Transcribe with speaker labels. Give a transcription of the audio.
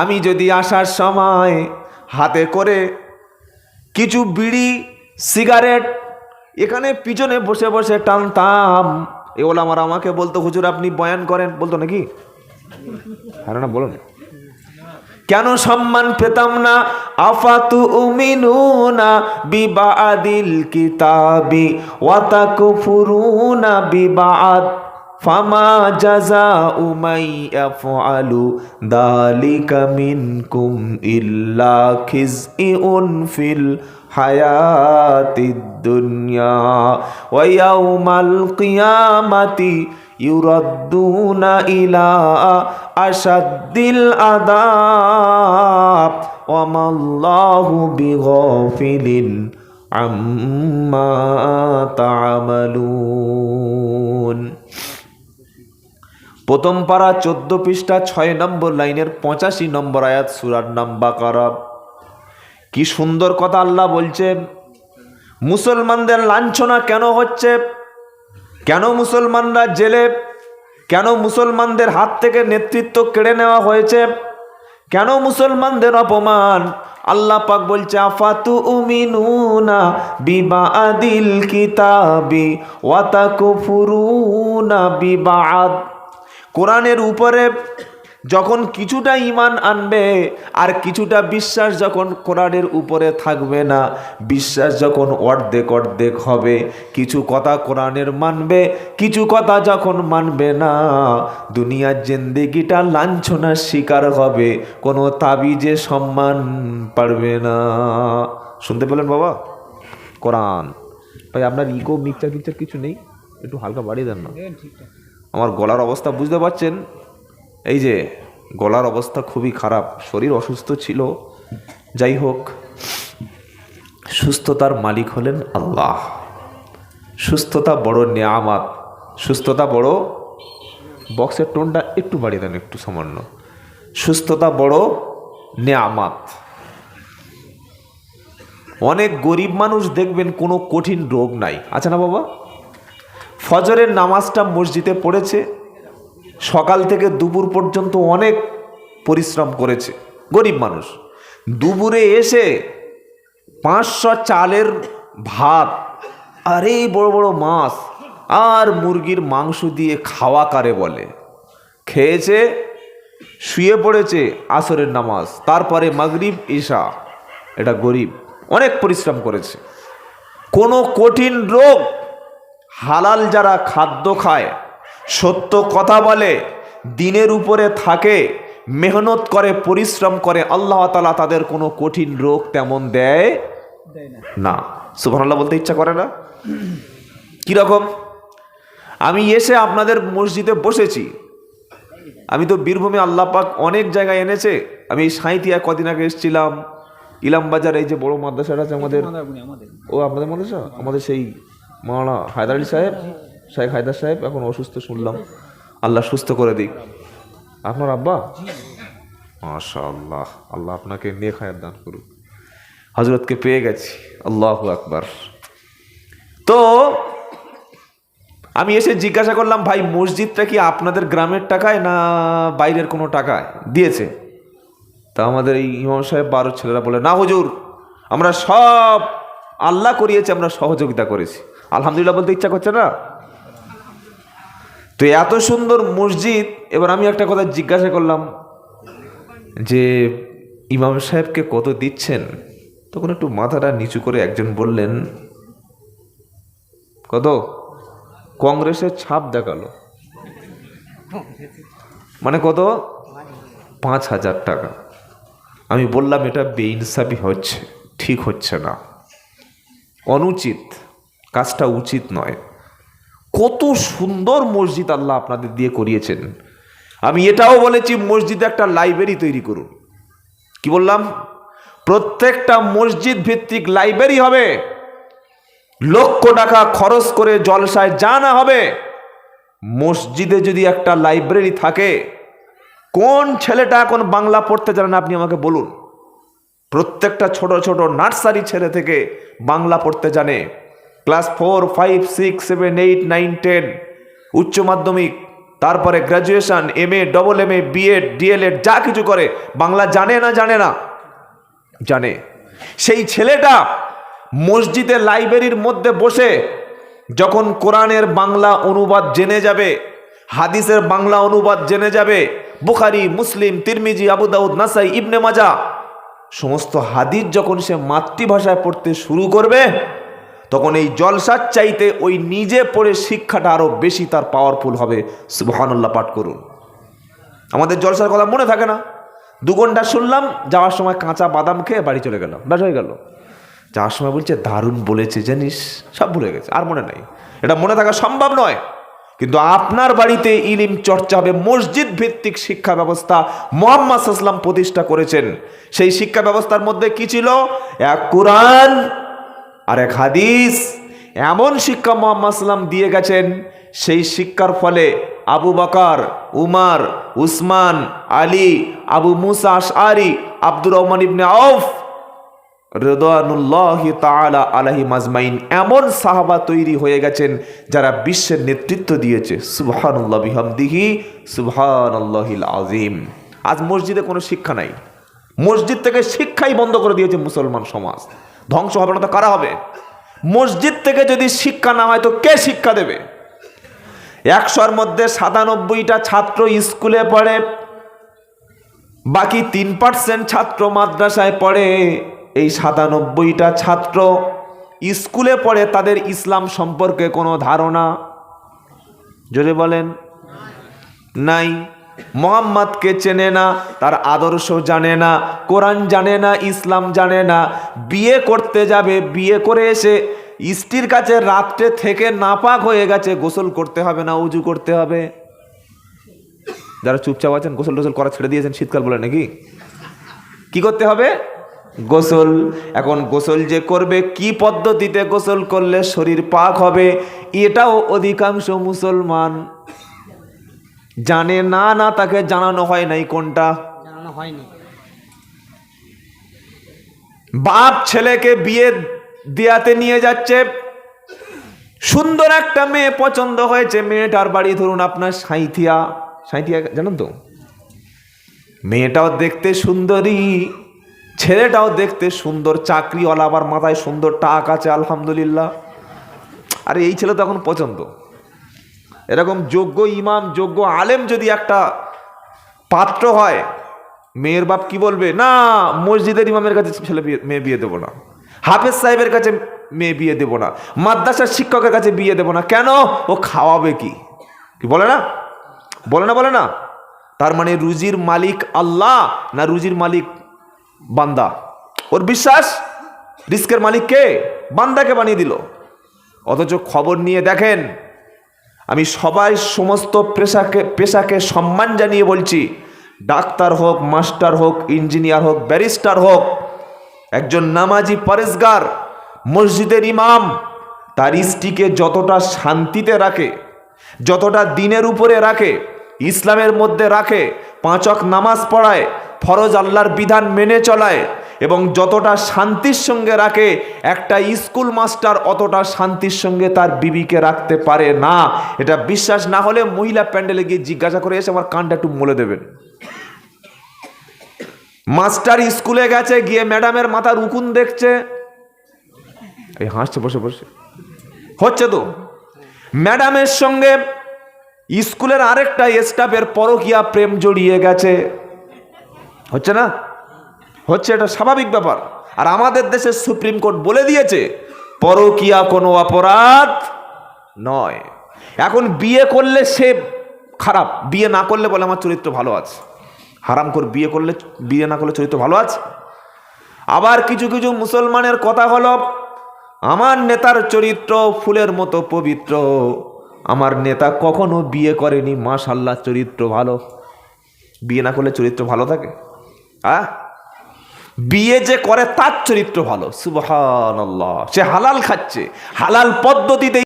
Speaker 1: আমি যদি আসার সময় হাতে করে কিছু বিড়ি, সিগারেট এখানে পিছনে বসে বসে টানতাম। এগুলো আমার আমাকে বলতো, হুজুর, আপনি বয়ান করেন। বলতো নাকি? হ্যাঁ না বলুন কেন সম্মান পেতাম না? আফাতু উমিনুনা বিবাদিল কিতাবি ওয়াতাকুফুরুনা বিবাদ। ফামা জাযাউ মান ইয়াফআলু দালিকা মিনকুম ইল্লা খিজইউন ফিল হায়াতিদ দুনিয়া ওয়া ইয়াউমাল কিয়ামাতি ইউরাদ্দুনা ইলা আশাদ্দিল আদাব ওয়ামাল্লাহু বিগফিলিন আম্মা তা'মালুন প্রথম পারা চোদ্দ পৃষ্ঠা ছয় নম্বর লাইনের পঁচাশি নম্বর আয়াত সুরার নাম বাকারা। কি সুন্দর কথা আল্লাহ বলছে, মুসলমানদের লাঞ্ছনা কেন হচ্ছে? কেন মুসলমানরা জেলে? কেন মুসলমানদের হাত থেকে নেতৃত্ব কেড়ে নেওয়া হয়েছে? কেন মুসলমানদের অপমান? আল্লাহ পাক বলছে, আফাতু উমিনুনা বিবাদিল কিতাবি ওয়াতাকুফুরুনা বিবাদ। কোরআনের উপরে যখন কিছুটা ইমান আনবে আর কিছুটা বিশ্বাস যখন কোরআনের উপরে থাকবে না, বিশ্বাস যখন অর্ধেক অর্ধেক হবে, কিছু কথা কোরআনের মানবে, কিছু কথা যখন মানবে না, দুনিয়ার জেন্দেগিটা লাঞ্ছনার শিকার হবে, কোনো তাবিজে সম্মান পারবে না। শুনতে পেলেন বাবা? কোরআন। ভাই, আপনার ইকো মিক্সচার টিকচার কিছু নেই? একটু হালকা বাড়িয়ে দেন না। আমার গলার অবস্থা বুঝতে পারছেন? এই যে, গলার অবস্থা খুবই খারাপ। শরীর অসুস্থ ছিল। যাই হোক, সুস্থতার মালিক হলেন আল্লাহ। সুস্থতা বড় নেয়ামাত। সুস্থতা বড়, বক্সের টোনটা একটু বাড়িয়ে দেন, একটু সামান্য। সুস্থতা বড় নেয়ামাত। অনেক গরিব মানুষ দেখবেন কোনো কঠিন রোগ নাই। আছে না বাবা? ফজরের নামাজটা মসজিদে পড়েছে, সকাল থেকে দুপুর পর্যন্ত অনেক পরিশ্রম করেছে, গরিব মানুষ। দুপুরে এসে পাঁচশো চালের ভাত, আর এই বড় বড় মাছ, আর মুরগির মাংস দিয়ে খাওয়া কারে বলে? খেয়েছে, শুয়ে পড়েছে আসরের নামাজ, তারপরে মাগরিব ঈশা এটা গরিব, অনেক পরিশ্রম করেছে। কোনো কঠিন রোগ হালাল যারা খাদ্য খায় সত্য কথা বলে দিনের উপরে থাকে মেহনত করে পরিশ্রম করে আল্লাহ তালা তাদের কোনো কঠিন রোগ তেমন দেয় না। সুবহানাল্লাহ বলতে ইচ্ছা করে না? কীরকম আমি এসে আপনাদের মসজিদে বসেছি। আমি তো বীরভূমে আল্লাহ পাক অনেক জায়গায় এনেছে। আমি এই সাঁইতিয়া কদিন আগে এসেছিলাম। ইলামবাজার এই যে বড় মাদ্রাসাটা আছে আমাদের। ও আপনাদের মাদ্রাসা? আমাদের সেই মাওলানা হায়দার আলী সাহেব শেখ হায়দার সাহেব, এখন অসুস্থ শুনলাম। আল্লাহ সুস্থ করে দিক। আপনার আব্বা? মাশা আল্লাহ আল্লাহ আপনাকে নেক হায়াত দান করুক। হজরতকে পেয়ে গেছি, আল্লাহ আকবার। তো, আমি এসে জিজ্ঞাসা করলাম, ভাই, মসজিদটা কি আপনাদের গ্রামের টাকায় না বাইরের কোনো টাকায়? দিয়েছে। তা আমাদের এই ইমাম সাহেব বারো ছেলেরা বলে, না হুজুর, আমরা সব আল্লাহ করিয়েছি, আমরা সহযোগিতা করেছি। আলহামদুলিল্লাহ বলতে ইচ্ছা করছে না? তো এত সুন্দর মসজিদ, এবার আমি একটা কথা জিজ্ঞাসা করলাম যে, ইমাম সাহেবকে কত দিচ্ছেন? তখন একটু মাথাটা নিচু করে একজন বললেন, কত? কংগ্রেসের ছাপ দেখাল। মানে কত? পাঁচ হাজার টাকা। আমি বললাম, এটা বেইনসাফি হচ্ছে, ঠিক হচ্ছে না। অনুচিত। কাজটা উচিত নয়। কত সুন্দর মসজিদ আল্লাহ আপনাদের দিয়ে করিয়েছেন। আমি এটাও বলেছি, মসজিদে একটা লাইব্রেরি তৈরি করুন। কি বললাম? প্রত্যেকটা মসজিদ ভিত্তিক লাইব্রেরি হবে। লক্ষ টাকা খরচ করে জলসায় জানা হবে। মসজিদে যদি একটা লাইব্রেরি থাকে, কোন ছেলেটা এখন বাংলা পড়তে জানে না, আপনি আমাকে বলুন। প্রত্যেকটা ছোট ছোট নার্সারি ছেলে থেকে বাংলা পড়তে জানে। Class four, five, six, seven, eight, nine, ten, উচ্চ মাধ্যমিক, তারপরে graduation M A, double M A BEd DElEd যা কিছু করে, বাংলা জানে না জানে না, জানে। সেই ছেলেটা মসজিদে লাইব্রেরির মধ্যে বসে যখন কোরআনের বাংলা অনুবাদ জেনে যাবে, হাদিসের বাংলা অনুবাদ জেনে যাবে, বুখারি, মুসলিম, তিরমিজি, আবু দাউদ, নাসাই, ইবনে মাজা, সমস্ত হাদিস যখন সে মাতৃভাষায় পড়তে শুরু করবে তখন এই জলসার চাইতে ওই নিজে পড়ে শিক্ষাটা আরও বেশি তার পাওয়ারফুল হবে। সুবহানাল্লাহ, পাঠ করুন। আমাদের জলসার কথা মনে থাকে না। দু ঘণ্টা শুনলাম, যাওয়ার সময় কাঁচা বাদাম খেয়ে বাড়ি চলে গেলাম। ব্যাস হয়ে গেল। যাওয়ার সময় বলছে, দারুণ বলেছে, জানিস? সব ভুলে গেছে, আর মনে নেই। এটা মনে থাকা সম্ভব নয়। কিন্তু আপনার বাড়িতে ইলিম চর্চা হবে মসজিদ ভিত্তিক শিক্ষা ব্যবস্থা মোহাম্মদ ইসলাম প্রতিষ্ঠা করেছেন। সেই শিক্ষা ব্যবস্থার মধ্যে কি ছিল? এক কোরআন আর এক হাদিস, এমন শিক্ষা মোহাম্মদ সাল্লাম দিয়ে গেছেন, সেই শিক্ষার ফলে আবু বকর, উমার, উসমান, আলী, আবু মুসা আশআরি, আব্দুর রহমান ইবনে আউফ রেদানুল্লাহ তাআলা আলাহি মাজমাইন এমন সাহাবা তৈরি হয়ে গেছেন, যারা বিশ্বের নেতৃত্ব দিয়েছে। সুবহানাল্লাহ বিহামদিহি, সুবহানাল্লাহিল আজিম আজ মসজিদে কোনো শিক্ষা নাই। মসজিদ থেকে শিক্ষাই বন্ধ করে দিয়েছে মুসলমান সমাজ। ধ্বংস হবে না তো কারা হবে? মসজিদ থেকে যদি শিক্ষা না হয় তো কে শিক্ষা দেবে? একশোর মধ্যে সাতানব্বইটা ছাত্র স্কুলে পড়ে, বাকি তিন পার্সেন্ট ছাত্র মাদ্রাসায় পড়ে। এই সাতানব্বইটা ছাত্র স্কুলে পড়ে, তাদের ইসলাম সম্পর্কে কোনো ধারণা? যদি বলেন, নাই। মোহাম্মদকে চেনে না, তার আদর্শ জানে না, কোরআন জানে না, ইসলাম জানে না। বিয়ে করতে যাবে, বিয়ে করে এসে স্ত্রীর কাছে রাত্রে থেকে নাপাক হয়ে গেছে, গোসল করতে হবে না, উজু করতে হবে। যারা চুপচাপ আছেন, গোসল টোসল করা ছেড়ে দিয়েছেন, শীতকাল বলে নাকি? কি করতে হবে? গোসল। এখন গোসল যে করবে, কি পদ্ধতিতে গোসল করলে শরীর পাক হবে, এটাও অধিকাংশ মুসলমান জানে না না তাকে জানানো হয় নাই কোনটা?
Speaker 2: জানানো হয়নি।
Speaker 1: বাপ ছেলেকে বিয়ে দেয়াতে নিয়ে যাচ্ছে। সুন্দর একটা মেয়ে পছন্দ হয়েছে। মেয়েটার বাড়ি ধরুন আপনার সাঁইথিয়া। সাঁইথিয়া জানেন তো? মেয়েটাও দেখতে সুন্দরী ছেলেটাও দেখতে সুন্দর চাকরিওয়ালা আবার মাথায় সুন্দর টাক আছে আলহামদুলিল্লাহ। আর এই ছেলে তো এখন পছন্দ। এরকম যোগ্য ইমাম, যোগ্য আলেম যদি একটা পাত্র হয়, মেয়ের বাপ কি বলবে? না, মসজিদের ইমামের কাছে ছেলে বিয়ে, মেয়ে বিয়ে দেবো না। হাফেজ সাহেবের কাছে মেয়ে বিয়ে দেবো না। মাদ্রাসার শিক্ষকের কাছে বিয়ে দেবো না। কেন? ও খাওয়াবে কি? কি বলে না? বলে না বলে না। তার মানে রুজির মালিক আল্লাহ না রুজির মালিক বান্দা? ওর বিশ্বাস? রিস্কের মালিক কে? বান্দাকে বানিয়ে দিল। অথচ খবর নিয়ে দেখেন আমি সবাই সমস্ত পেশাকে পেশাকে সম্মান জানিয়ে বলছি, ডাক্তার হোক, মাস্টার হোক, ইঞ্জিনিয়ার হোক, ব্যারিস্টার হোক, একজন নামাজি পরেশগার, মসজিদের ইমাম, তার স্ত্রীকে যতটা শান্তিতে রাখে, যতটা দিনের উপরে রাখে, ইসলামের মধ্যে রাখে, পাঁচক নামাজ পড়ায়, ফরজ আল্লাহর বিধান মেনে চলায় এবং যতটা শান্তির সঙ্গে রাখে, একটা স্কুল মাস্টার অতটা শান্তির সঙ্গে তার বিবিকে রাখতে পারে না। এটা বিশ্বাস না হলে মহিলা প্যান্ডেলে গিয়ে জিজ্ঞাসা করে এসে আমার কানটা একটু মলে দেবেন। মাস্টার স্কুলে গেছে, গিয়ে ম্যাডামের মাথার উকুন দেখছে। এই হাসছে, বসে বসে। হচ্ছে তো, ম্যাডামের সঙ্গে স্কুলের আরেকটা স্টাফের পরকিয়া প্রেম জড়িয়ে গেছে। হচ্ছে না? হচ্ছে এটা স্বাভাবিক ব্যাপার। আর আমাদের দেশের সুপ্রিম কোর্ট বলে দিয়েছে, পরকিয়া কোনো অপরাধ নয়। এখন বিয়ে করলে সে খারাপ, বিয়ে না করলে বলে আমার চরিত্র ভালো আছে। হারাম কর বিয়ে করলে, বিয়ে না করলে চরিত্র ভালো আছে। আবার কিছু কিছু মুসলমানের কথা হলো, আমার নেতার চরিত্র ফুলের মতো পবিত্র। আমার নেতা কখনো বিয়ে করেনি মাশাল্লাহ চরিত্র ভালো। বিয়ে না করলে চরিত্র ভালো থাকে। আহ? বিয়ে যে করে তার চরিত্র ভালো। সুবহান সে হালাল খাচ্ছে। হালাল পদ্ধতিতে